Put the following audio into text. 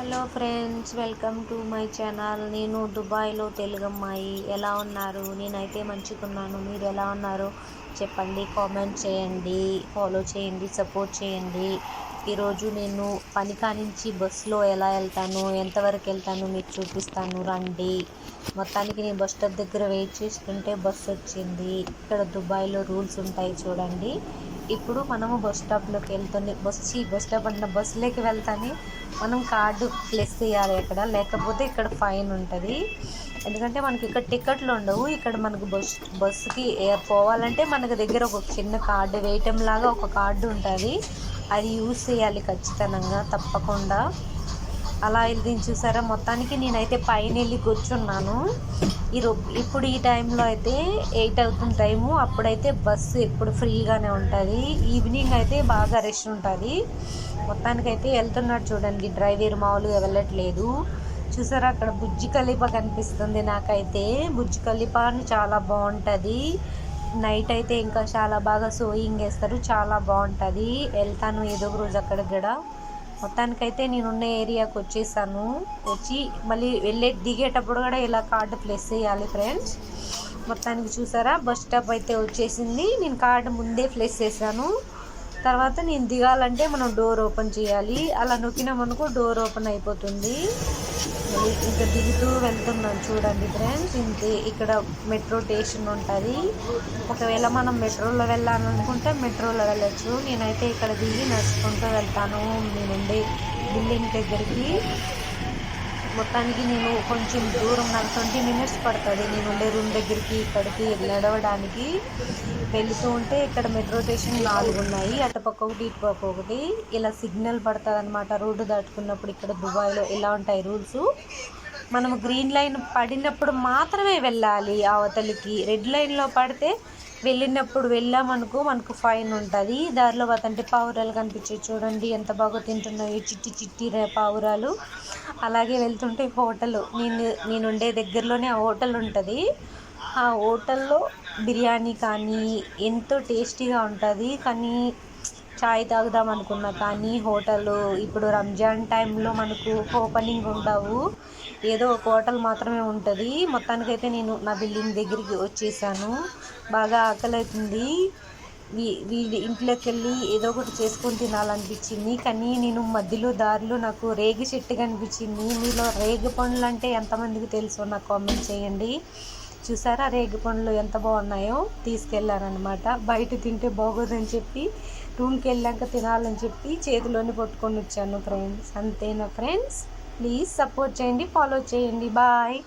Hello friends welcome to my channel. నేను దుబాయ్లో తెలుగమ్మాయి. ఎలా ఉన్నారు? నేనైతే మంచిగున్నాను మీరు ఎలా ఉన్నారు చెప్పండి. కామెంట్ చేయండి. ఫాలో చేయండి. సపోర్ట్ చేయండి. ఈరోజు నేను పనికా నుంచి బస్సులో ఎలా వెళ్తాను ఎంతవరకు వెళ్తాను మీకు చూపిస్తాను. రండి. మొత్తానికి నేను బస్ స్టాప్ దగ్గర వెయిట్ చేస్తుంటే బస్సు వచ్చింది. ఇక్కడ దుబాయ్లో రూల్స్ ఉంటాయి చూడండి. ఇప్పుడు మనము బస్ స్టాప్లోకి వెళ్తుంది. బస్ బస్ స్టాప్ అంటే బస్సులోకి వెళ్తానే మనం కార్డు ప్లస్ చేయాలి ఇక్కడ. లేకపోతే ఇక్కడ ఫైన్ ఉంటుంది. ఎందుకంటే మనకి ఇక్కడ టికెట్లు ఉండవు. ఇక్కడ మనకు బస్ బస్సుకి పోవాలంటే మనకు దగ్గర ఒక చిన్న కార్డు వేయటం లాగా ఒక కార్డు ఉంటుంది. అది యూజ్ చేయాలి ఖచ్చితంగా తప్పకుండా. అలా వెళ్ళి చూసారా? మొత్తానికి నేనైతే పైన వెళ్ళి కూర్చున్నాను. ఈ ఇప్పుడు ఈ టైంలో అయితే ఎయిట్ అవుతుంది టైము. అప్పుడైతే బస్సు ఎప్పుడు ఫ్రీగానే ఉంటుంది. ఈవినింగ్ అయితే బాగా రష్ ఉంటుంది. మొత్తానికైతే వెళ్తున్నాడు చూడండి. డ్రైవర్ మామూలుగా వెళ్ళట్లేదు. చూసారా అక్కడ బుజ్జి కలిప కనిపిస్తుంది నాకైతే. బుజ్జి కలిప చాలా బాగుంటుంది. నైట్ అయితే ఇంకా చాలా బాగా సోయింగ్ వేస్తారు. చాలా బాగుంటుంది. వెళ్తాను ఏదో ఒక రోజు అక్కడ కూడా. మొత్తానికైతే నేనున్న ఏరియాకి వచ్చేసాను. వచ్చి మళ్ళీ వెళ్ళే దిగేటప్పుడు కూడా ఇలా కార్డు ప్లేస్ చేయాలి ఫ్రెండ్స్. మొత్తానికి చూసారా? బస్ స్టాప్ అయితే వచ్చేసింది. నేను కార్డు ముందే ప్లేస్ చేశాను. తర్వాత నేను దిగాలంటే మనం డోర్ ఓపెన్ చేయాలి. అలా నొక్కినామనుకో డోర్ ఓపెన్ అయిపోతుంది. ఇంకా దిగుతూ వెళ్తున్నాను చూడండి ఫ్రెండ్స్ ఇంతే ఇక్కడ మెట్రో స్టేషన్ ఉంటుంది. ఒకవేళ మనం మెట్రోలో వెళ్ళాలనుకుంటే మెట్రోలో వెళ్ళచ్చు. నేనైతే ఇక్కడ దిగి నడుచుకుంటూ వెళ్తాను. నేనుండే బిల్డింగ్ దగ్గరికి. మొత్తానికి నేను కొంచెం దూరం నాకు ట్వంటీ మినిట్స్ పడుతుంది. నేను ఉండే రూమ్ దగ్గరికి ఇక్కడికి నడవడానికి వెళుతూ ఉంటే ఇక్కడ మెట్రో స్టేషన్ నాలుగు ఉన్నాయి. అటుపక్క ఒకటి ఇటుపక్క ఒకటి. ఇలా సిగ్నల్ పడుతుంది అనమాట రోడ్డు దాటుకున్నప్పుడు ఇక్కడ దుబాయ్లో ఇలా ఉంటాయి రూల్స్? మనం గ్రీన్ లైన్ పడినప్పుడు మాత్రమే వెళ్ళాలి అవతలికి. రెడ్ లైన్లో పడితే వెళ్ళినప్పుడు వెళ్ళామనుకో మనకు ఫైన్ ఉంటుంది. దారిలో పోతుంటే పావురాలు కనిపించాయి చూడండి. ఎంత బాగా తింటున్నాయి చిట్టి చిట్టి పావురాలు. అలాగే వెళ్తుంటే హోటల్. నేను నేను ఉండే దగ్గరలోనే ఆ హోటల్ ఉంటుంది. ఆ హోటల్లో బిర్యానీ కానీ ఎంతో టేస్టీగా ఉంటుంది. కానీ చాయ్ తాగుదాం అనుకున్నా కానీ హోటల్ ఇప్పుడు రంజాన్ టైంలో మనకు ఓపెనింగ్ ఉండవు. ఏదో ఒక హోటల్ మాత్రమే ఉంటుంది. మొత్తానికైతే నేను నా బిల్డింగ్ దగ్గరికి వచ్చేసాను. బాగా ఆకలి అవుతుంది వీ వీళ్ళ ఇంట్లోకి వెళ్ళి ఏదో ఒకటి చేసుకొని తినాలనిపించింది. కానీ నేను మధ్యలో దారిలో నాకు రేగి చెట్టు కనిపించింది మీలో రేగి పండ్లు అంటే ఎంతమందికి తెలుసో? నాకు కామెంట్ చేయండి. చూసారా? రేగి పండ్లు ఎంత బాగున్నాయో తీసుకెళ్ళారనమాట బయట తింటే బాగోదని చెప్పి రూమ్కి వెళ్ళాక తినాలని చెప్పి చేతిలోనే పట్టుకొని వచ్చాను ఫ్రెండ్స్ అంతేనా ఫ్రెండ్స్ ప్లీజ్ సపోర్ట్ చేయండి ఫాలో చేయండి. బాయ్